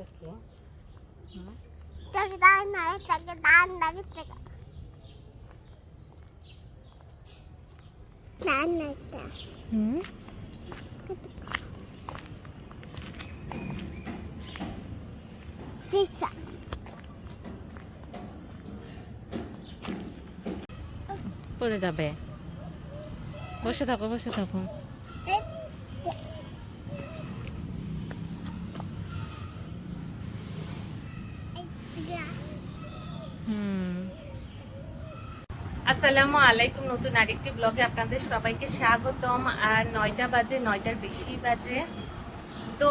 어떡해? 응? 저기 난 나요 저기 난 나요 저기 난 나요 응? 됐어 뿌려 잡아 멋있다고 멋있다고 응? আসসালামু আলাইকুম, নতুন আরেকটি ব্লগে আপনাদের সবাইকে স্বাগতম। আর নয়টা বাজে, নয়টার বেশি বাজে। তো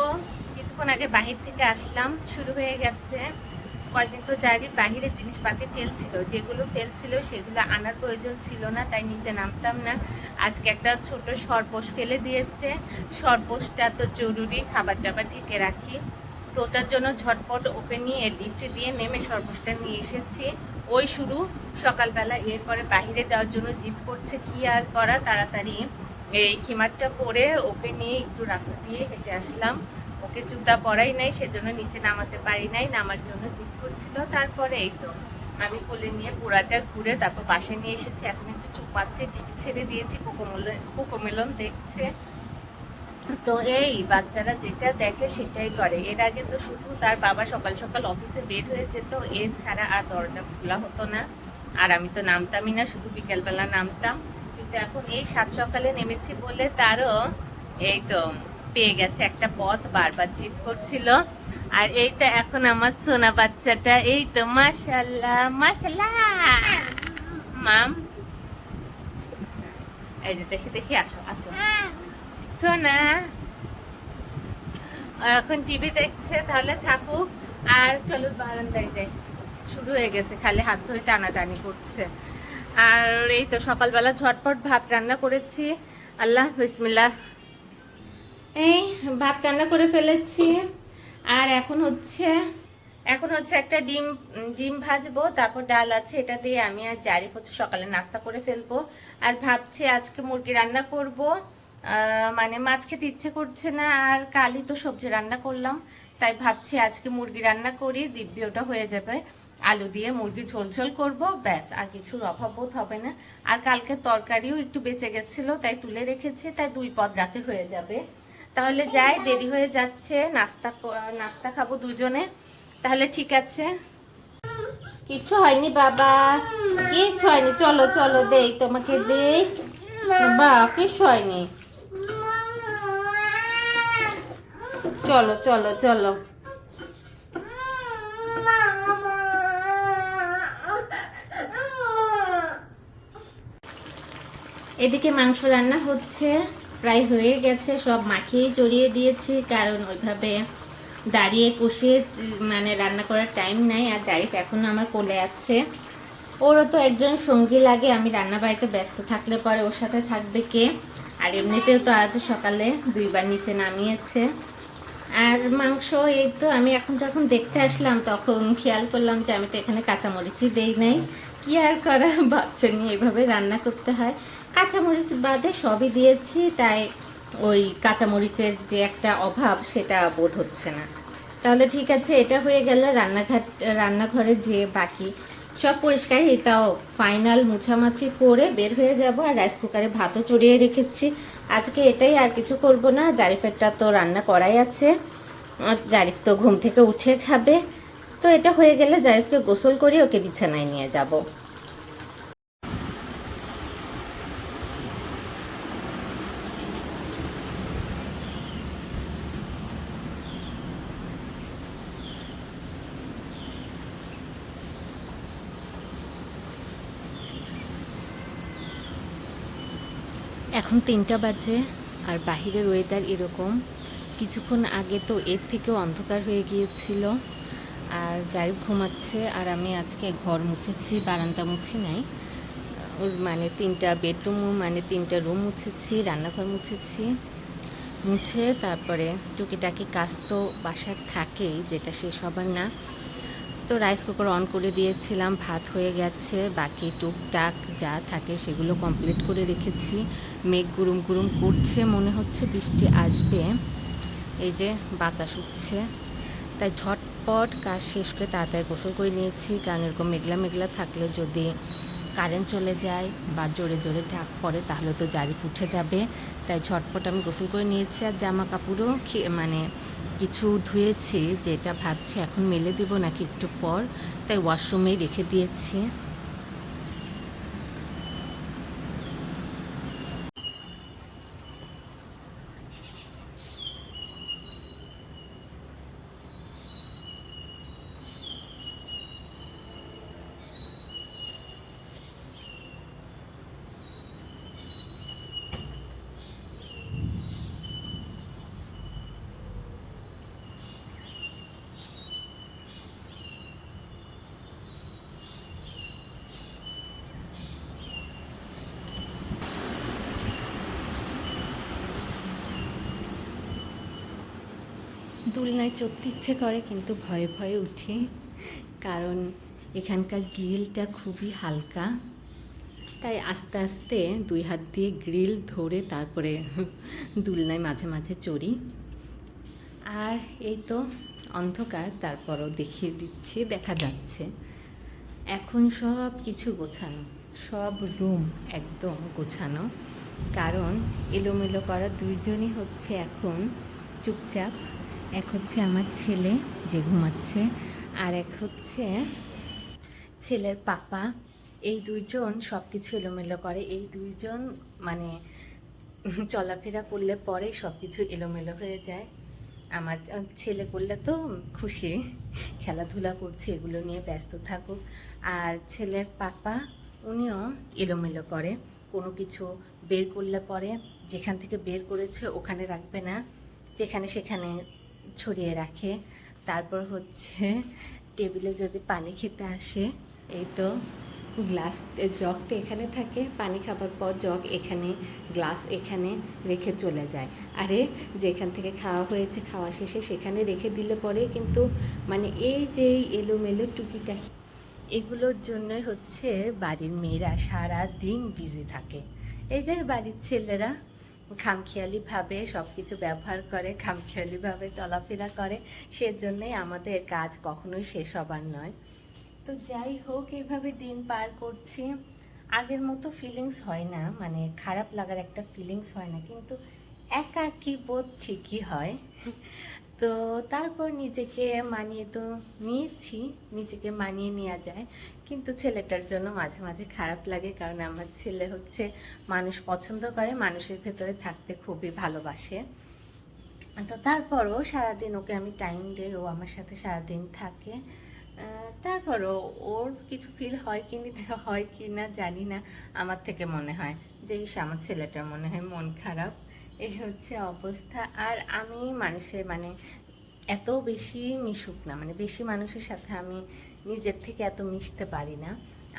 কিছুক্ষণ আগে বাহির থেকে আসলাম, শুরু হয়ে গেছে। কয়েকদিন তো জানি বাহিরে জিনিসপাতি ফেলছিল যেগুলো ফেলছিল সেগুলো আনার প্রয়োজন ছিল না, তাই নিচে নামতাম না। আজকে একটা ছোট সরপোষ ফেলে দিয়েছে। সরপোষটা তো জরুরি খাবার টাবার ঢেকে রাখি। তো ওটার জন্য ঝটপট ওপেন নিয়ে লিফট দিয়ে নেমে সরপোষটা নিয়ে এসেছি। ওই শুরু। সকালবেলা এরপরে বাইরে যাওয়ার জন্য জিপ করছে কি আর করা তাড়াতাড়ি। এই খিমারটা পরে ওকে নিয়ে একটু রাস্তা দিয়ে হেঁটে আসলাম। ওকে জুতা পরাই নাই, সেজন্য নিচে নামাতে পারি নাই, নামার জন্য জিপ করছিল। তারপরে এই তো, আমি কোলে নিয়ে পুরাটা ঘুরে তারপর বাসে নিয়ে এসেছি। এখন একটু চুপ আছে ছেড়ে দিয়েছি কোকোমেলন কোকোমেলন দেখছে। তো এই বাচ্চারা যেটা দেখে সেটাই করে। এর আগে তো শুধু তার বাবা সকাল সকাল অফিসে বের হয়ে যেত এছাড়া আর দরজা খোলা হতো না। আর আমি তো নামতামই না, শুধু বিকেলবেলা নামতাম। কিন্তু এখন এই সাত সকালে নেমেছি বলে তারও এই তো পেয়ে গেছে একটা পথ, বারবার জিপ করছিল। আর এইটা এখন আমার সোনা বাচ্চাটা। এই তো মাশাল্লাহ মাশাল্লাহ! মাম, এই যে দেখে দেখে আসো আসো। সোনা এখন টিভি দেখছে, তাহলে থাকুক। আর চলো বারান্দায় যাই। শুরু হয়ে গেছে, খালি হাত ধরে টানাটানি করছে। আর এই তো সকালবেলা ঝটপট ভাত রান্না করেছি। আল্লাহ, বিসমিল্লাহ। এই ভাত রান্না করে ফেলেছি। আর এখন হচ্ছে এখন হচ্ছে একটা ডিম ডিম ভাজবো, তারপর ডাল আছে, এটা দিয়ে আমি আর জারিফ হচ্ছে সকালে নাস্তা করে ফেলব। আর ভাবছি আজকে মুরগি রান্না করব। মানে মাছ খেতে ইচ্ছে করছে না, আর কালই তো সবজি রান্না করলাম। তাই ভাবছি আজকে মুরগি রান্না করি, দিব্যি ওটা হয়ে যাবে। আলু দিয়ে মুরগি ঝোল ঝোল করব, ব্যাস, আর কিছুর অভাব বোধ হবে না। আর কালকে তরকারিও একটু বেঁচে গেছিল, তাই তুলে রেখেছি, তাই দুই পদ রাতে হয়ে যাবে। তাহলে যাই, দেরি হয়ে যাচ্ছে, নাস্তা নাস্তা খাব দুজনে। তাহলে ঠিক আছে। কিচ্ছু হয়নি বাবা, কিচ্ছু হয়নি। চলো চলো, দেই তোমাকে, দেই। বা কিচ্ছু হয়নি। চলো চলো চলো। এদিকে মাংস রান্না হচ্ছে, প্রায় হয়ে গেছে, সব মাখিয়ে জড়িয়ে দিয়েছি, কারণ ওইভাবে দাঁড়িয়ে কষিয়ে মানে রান্না করার টাইম নাই, আর জারিফ এখনও আমার কোলে আছে। ওরও তো একজন সঙ্গী লাগে, আমি রান্না বাড়িতে ব্যস্ত থাকলে পরে ওর সাথে থাকবে কে? আর এমনিতেও তো আজ সকালে দুইবার নিচে নামিয়েছে। আর মাংস, এই তো আমি এখন যখন দেখতে আসলাম, তখন খেয়াল করলাম যে আমি তো এখানে কাঁচামরিচই দেই নাই। কি আর করা? বাচ্চা নিয়ে এইভাবে রান্না করতে হয়। কাঁচামরিচ বাদে সবই দিয়েছি, তাই ওই কাঁচামরিচের যে একটা অভাব, সেটা বোধ হচ্ছে না। তাহলে ঠিক আছে, এটা হয়ে গেলে রান্নাঘাট, রান্নাঘরে যে বাকি। সব পরিষ্কার এটাও ফাইনাল মুছামাছি করে বের হয়ে যাব আর রাইস কুকারে ভাতও চড়িয়ে রেখেছি। আজকে এটাই আর কিছু করব না, জারিফেরটা তো রান্না করাই আছে। জারিফ তো ঘুম থেকে উঠে খাবে। তো এটা হয়ে গেলে জারিফকে গোসল করে ওকে বিছানায় নিয়ে যাব। এখন তিনটা বাজে আর বাহিরের ওয়েদার এরকম। কিছুক্ষণ আগে তো এর থেকেও অন্ধকার হয়ে গিয়েছিল। আর জারিফ ঘুমাচ্ছে আর আমি আজকে ঘর মুছেছি, বারান্দা মুছি নাই। ওর মানে তিনটা বেডরুম মানে তিনটা রুম মুছেছি, রান্নাঘর মুছেছি। মুছে তারপরে টুকিটাকি কাজ তো বাসার থাকেই, যেটা শেষ হবার না। তো রাইস কুকার অন করে দিয়েছিলাম, ভাত হয়ে গেছে, বাকি টুকটাক যা থাকে সেগুলো কমপ্লিট করে রেখেছি। মেঘ গুরুম গুরুম করছে, মনে হচ্ছে বৃষ্টি আসবে। এই যে বাতাস উঠছে। তাই ঝটপট কাজ শেষ করে তাড়াতাড়ি গোসল করে নিয়েছি, কারণ এরকম মেঘলা মেঘলা থাকলে যদি কারেন্ট চলে যায় বা জোরে জোরে ঢাক পড়ে, তাহলে তো জারি উঠে যাবে। তাই ঝটপট আমি গোসল করে নিয়েছি আর জামা কাপড়ও মানে কিছু ধুয়েছি যেটা ভাবছি এখন মেলে দিব নাকি একটু পর। তাই ওয়াশরুমেই রেখে দিয়েছি। দোলনায় চড়তে ইচ্ছে করে, কিন্তু ভয়ে ভয়ে উঠি। কারণ এখানকার গ্রিলটা খুবই হালকা। তাই আস্তে আস্তে দুই হাত দিয়ে গ্রিল ধরে তারপরে দুলনায় মাঝে মাঝে চড়ি। আর এই তো অন্ধকার, তারপরও দেখিয়ে দিচ্ছি, দেখা যাচ্ছে। এখন সব কিছু গোছানো, সব রুম একদম গোছানো। কারণ এলোমেলো করা দুইজনই হচ্ছে এখন চুপচাপ। এক হচ্ছে আমার ছেলে যে ঘুমাচ্ছে, আর এক হচ্ছে ছেলের পাপা। এই দুইজন সব কিছু এলোমেলো করে। এই দুইজন মানে চলাফেরা করলে পরে সব কিছু এলোমেলো হয়ে যায়। আমার ছেলে করলে তো খুশি, খেলাধুলা করছে, এগুলো নিয়ে ব্যস্ত থাকুক। আর ছেলের পাপা, উনিও এলোমেলো করে। কোনো কিছু বের করলে পরে, যেখান থেকে বের করেছে ওখানে রাখবে না। যেখানে সেখানে ছড়িয়ে রাখে। তারপর হচ্ছে টেবিলে যদি পানি খেতে আসে, এই তো গ্লাস, জগটা এখানে থাকে, পানি খাবার পর জগ এখানে, গ্লাস এখানে রেখে চলে যায়। আরে, যেখান থেকে খাওয়া হয়েছে খাওয়া শেষে সেখানে রেখে দিলে পরে কিন্তু মানে এই যে এলোমেলো টুকিটাকি, এগুলোর জন্যই হচ্ছে বাড়ির মেয়েরা সারা দিন বিজি থাকে। এই যে বাড়ির ছেলেরা খামখেয়ালিভাবে সব কিছু ব্যবহার করে, খামখেয়ালিভাবে চলাফেরা করে, সেজন্যই আমাদের কাজ কখনোই শেষ হবার নয়। তো যাই হোক এভাবে দিন পার করছি। আগের মতো ফিলিংস হয় না মানে খারাপ লাগার একটা ফিলিংস হয় না, কিন্তু একাকী বোধ ঠিকই হয়। তো তারপর নিজেকে মানিয়ে তো নিয়েছি, নিজেকে মানিয়ে নেওয়া যায়। কিন্তু ছেলেটার জন্য মাঝে মাঝে খারাপ লাগে কারণ আমার ছেলে হচ্ছে মানুষ পছন্দ করে, মানুষের ভেতরে থাকতে খুবই ভালোবাসে। তো তারপরও সারাদিন ওকে আমি টাইম দিই, ও আমার সাথে সারাদিন থাকে। তারপরও ওর কিছু ফিল হয় কি হয় কি না জানি না। আমার থেকে মনে হয় যে, ইস, আমার ছেলেটার মনে হয় মন খারাপ। এই হচ্ছে অবস্থা। আর আমি মানুষের মানে এত বেশি মিশুক না মানে বেশি মানুষের সাথে আমি নিজের থেকে এত মিশতে পারি না।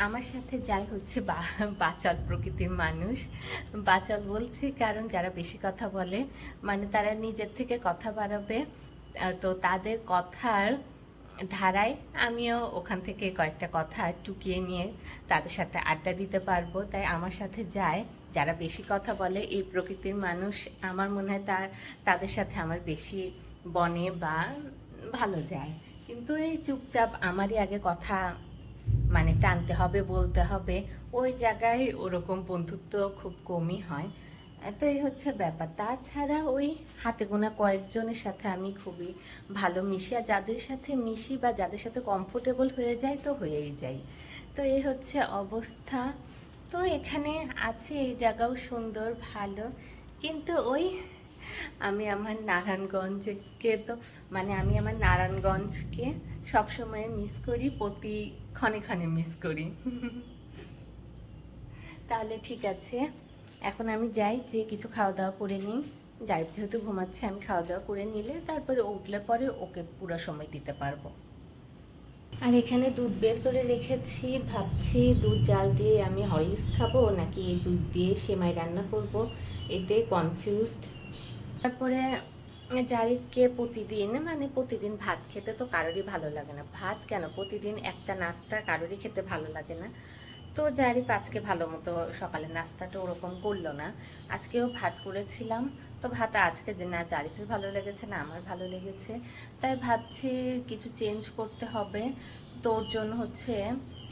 আমার সাথে যাই হচ্ছে বাচাল প্রকৃতির মানুষ। বাচাল বলছি কারণ যারা বেশি কথা বলে মানে তারা নিজের থেকে কথা বাড়াবে। তো তাদের কথার ধারায় আমিও ওখান থেকে কয়েকটা কথা টুকিয়ে নিয়ে তাদের সাথে আড্ডা দিতে পারব। তাই আমার সাথে যায়। যারা বেশি কথা বলে, এই প্রকৃতির মানুষ, আমার মনে হয় তা, তাদের সাথে আমার বেশি বনে বা ভালো যায়। কিন্তু এই চুপচাপ আমারই আগে কথা মানে টানতে হবে, বলতে হবে, ওই জায়গায় ওরকম বন্ধুত্ব খুব কমই হয়। তো এই হচ্ছে ব্যাপার। তাছাড়া ওই হাতে গোনা কয়েকজনের সাথে আমি খুবই ভালো মিশি, আর যাদের সাথে মিশি বা যাদের সাথে কমফোর্টেবল হয়ে যায় তো হয়েই যাই। তো এই হচ্ছে অবস্থা। তো এখানে আছে এই জায়গাও সুন্দর, ভালো। কিন্তু ওই আমি আমার নারায়ণগঞ্জকে তো মানে আমি আমার নারায়ণগঞ্জকে সবসময় মিস করি, প্রতি ক্ষণে ক্ষণে মিস করি। তাহলে ঠিক আছে। এখন আমি যাই যে কিছু খাওয়া দাওয়া করে নিই। যাই যেহেতু ঘুমাচ্ছে, আমি খাওয়া দাওয়া করে নিলে তারপরে উঠলে পরে ওকে পুরো সময় দিতে পারব। আর এখানে দুধ বের করে রেখেছি, ভাবছি দুধ জাল দিয়ে আমি হরলিক্স খাব নাকি এই দুধ দিয়ে সেমাই রান্না করব, এতে কনফিউজড তারপরে জারিদকে প্রতিদিন মানে প্রতিদিন ভাত খেতে তো কারোরই ভালো লাগে না। ভাত কেন? প্রতিদিন একটা নাস্তা কারোরই খেতে ভালো লাগে না। তো জারিফ আজকে ভালো মতো সকালে নাস্তাটা ওরকম করল না। আজকেও ভাত করেছিলাম, তো ভাত আজকে যে না জারিফের ভালো লেগেছে না, আমার ভালো লেগেছে। তাই ভাবছি কিছু চেঞ্জ করতে হবে। তোর জন্য হচ্ছে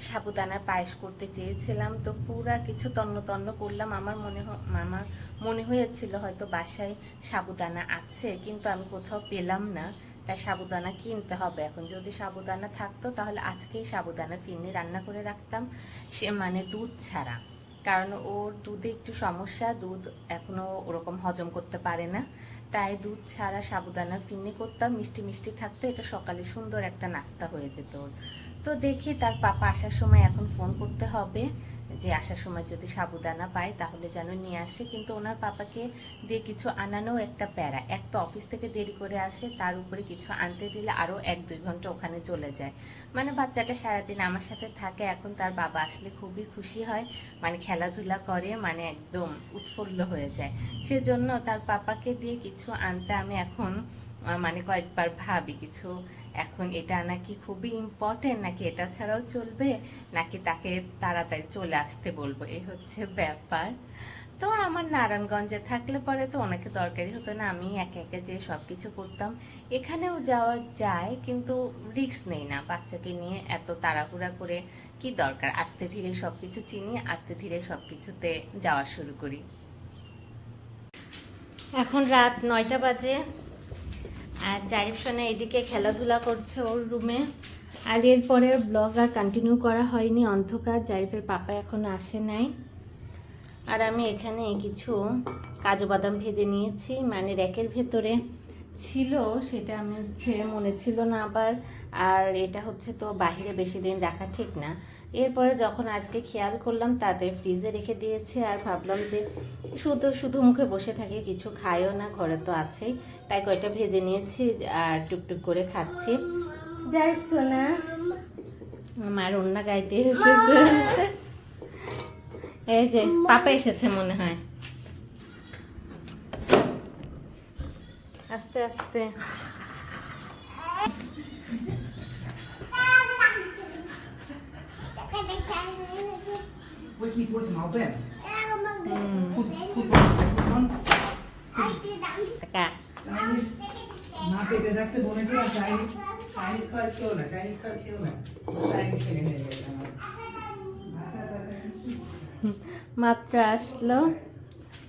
সাবুদানার পায়েস করতে চেয়েছিলাম, তো পুরা কিছু তন্ন তন্ন করলাম। আমার মনে আমার মনে হয়েছিল হয়তো বাসায় সাবুদানা আছে, কিন্তু আমি কোথাও পেলাম না। তাই সাবুদানা কিনতে হবে। এখন যদি সাবুদানা থাকতো, তাহলে আজকেই সাবুদানা ফিরনি রান্না করে রাখতাম। সে মানে দুধ ছাড়া। কারণ ওর দুধে একটু সমস্যা, দুধ এখনও ওরকম হজম করতে পারে না। তাই দুধ ছাড়া সাবুদানা ফিরনি করতাম। মিষ্টি মিষ্টি থাকতো, এটা সকালে সুন্দর একটা নাস্তা হয়ে যেত তো দেখি তার পাপা আসার সময় এখন ফোন করতে হবে। যে আসার সময় যদি সাবুদানা পায়, তাহলে যেন নিয়ে আসে। কিন্তু ওনার পাপাকে দিয়ে কিছু আনানো একটা প্যারা। এক তো অফিস থেকে দেরি করে আসে, তার উপরে কিছু আনতে দিলে আরও এক দুই ঘণ্টা ওখানে চলে যায়। মানে বাচ্চাটা সারাদিন আমার সাথে থাকে, এখন তার বাবা আসলে খুবই খুশি হয় মানে খেলাধুলা করে মানে একদম উৎফুল্ল হয়ে যায়। সেজন্য তার পাপাকে দিয়ে কিছু আনতে আমি এখন মানে কয়েকবার ভাবি। কিছু এখন এটা নাকি খুবই ইম্পর্টেন্ট নাকি এটা ছাড়াও চলবে, নাকি তাকে তাড়াতাড়ি চলে আসতে বলব? এই হচ্ছে ব্যাপার। তো আমার নারায়ণগঞ্জে থাকলে পরে তো অনেকে দরকারি হতো না, আমি একে একে যে সব কিছু করতাম। এখানেও যাওয়া যায়, কিন্তু রিস্ক নেই না। বাচ্চাকে নিয়ে এত তাড়াহুড়া করে কি দরকার? আস্তে ধীরে সব কিছু চিনি, আস্তে ধীরে সব কিছুতে যাওয়া শুরু করি। এখন রাত নয়টা বাজে। আর জারিফ সোনা এদিকে খেলাধুলা করছে ওর রুমে। আর এরপরে ব্লগ আর কন্টিনিউ করা হয়নি, অন্ধকার জারিফের পাপা এখনও আসে নাই। আর আমি এখানে কিছু কাজু বাদাম ভেজে নিয়েছি মানে র্যাকের ভেতরে। ছিল সেটা আমি হচ্ছে মনে ছিল না আবার। আর এটা হচ্ছে তো বাইরে বেশি দিন রাখা ঠিক না। এরপরে যখন আজকে খেয়াল করলাম তাতে ফ্রিজে রেখে দিয়েছে আর ভাবলাম যে শুধু শুধু মুখে বসে থাকে কিছু খায়ও না ঘরে তো আছেই। তাই কয়টা ভেজে নিয়েছি আর টুকটুক করে খাচ্ছি। যাই সোনা আমার অন্য গাইতে এসেছে। এই যে পাপা এসেছে মনে হয়। আস্তে আস্তে। ওই কি না থাকতে বলেছে চাইনিজ চাইনিজ না চাইনিজ না। চাইনিজ খেয়ে মাত্র আসলো।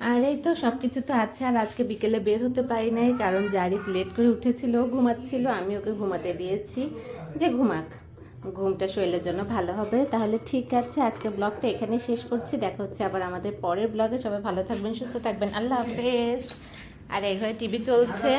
আর এই তো সব কিছু তো আছে, আর আজকে বিকেলে বের হতে পারি নাই, কারণ জারিফ লেট করে উঠেছিল ঘুমাচ্ছিল, আমি ওকে ঘুমাতে দিয়েছি যে ঘুমাক। ঘুমটা শরীরের জন্য ভালো হবে। তাহলে ঠিক আছে, আজকে ব্লগটা এখানে শেষ করছি, দেখা হচ্ছে আবার আমাদের পরের ব্লগে। সবাই ভালো থাকবেন, সুস্থ থাকবেন, আল্লাহ হাফেজ। আর এই ঘরে টিভি চলছে।